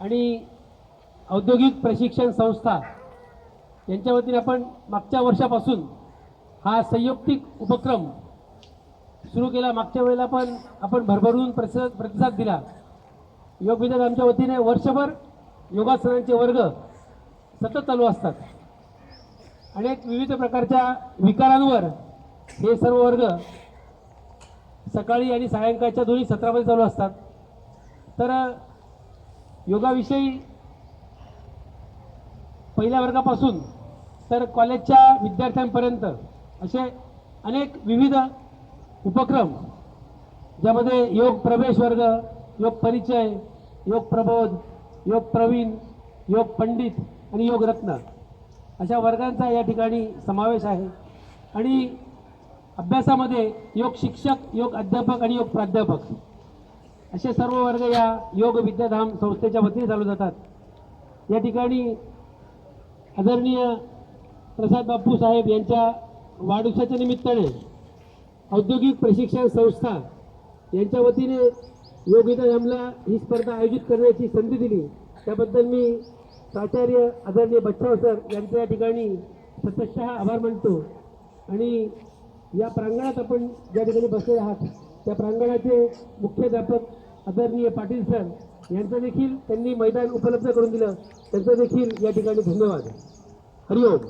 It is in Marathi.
आणि औद्योगिक प्रशिक्षण संस्था यांच्या वतीने आपण मागच्या वर्षापासून हा संयुक्तिक उपक्रम सुरू केला. मागच्या वेळेला पण आपण भरभरून प्रतिसाद प्रतिसाद दिला. योग विद्यात आमच्या वतीने वर्षभर योगासनांचे वर्ग सतत चालू असतात. अनेक विविध प्रकारच्या विकारांवर हे सर्व वर्ग सकाळी आणि सायंकाळच्या दोन्ही सत्रामध्ये चालू असतात. तर योगाविषयी पहिल्या वर्गापासून तर कॉलेजच्या विद्यार्थ्यांपर्यंत असे अनेक विविध उपक्रम ज्यामध्ये योग प्रवेश वर्ग योग परिचय योग प्रबोध योग प्रवीण योग पंडित आणि योग रत्न अशा वर्गांचा या ठिकाणी समावेश आहे. आणि अभ्यासामध्ये योग शिक्षक योग अध्यापक आणि योग प्राध्यापक असे सर्व वर्ग या योग विद्याधाम संस्थेच्या वतीने चालू जातात. या ठिकाणी आदरणीय प्रसाद बापू साहेब यांच्या वाढदिवसाच्या निमित्ताने औद्योगिक प्रशिक्षण संस्था यांच्या वतीने योग विद्याधामला ही स्पर्धा आयोजित करण्याची संधी दिली. त्याबद्दल मी प्राचार्य आदरणीय बच्चाव सर यांच्या या ठिकाणी सतशः आभार मानतो. आणि या प्रांगणात आपण ज्या ठिकाणी बसले आहात त्या प्रांगणाचे मुख्याध्यापक आदरणीय पाटील सर यांचं देखील त्यांनी मैदान उपलब्ध करून दिलं. त्यांचं देखील या ठिकाणी धन्यवाद. हरिओम.